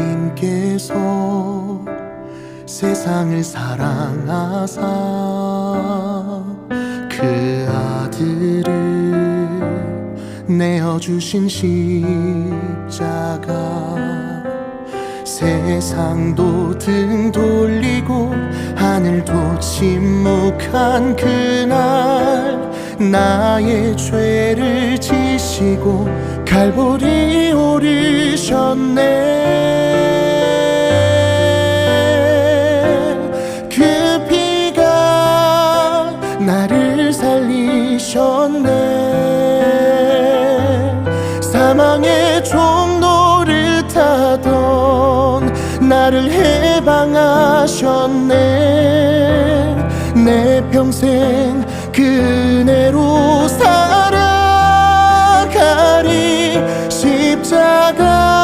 하나님께서 세상을 사랑하사 그 아들을 내어주신 십자가 세상도 등 돌리고 하늘도 침묵한 그날 나의 죄를 지 시고 갈보리 오르셨네. 그 피가 나를 살리셨네. 사망의 종로를 타던 나를 해방하셨네. 내 평생 그 은혜로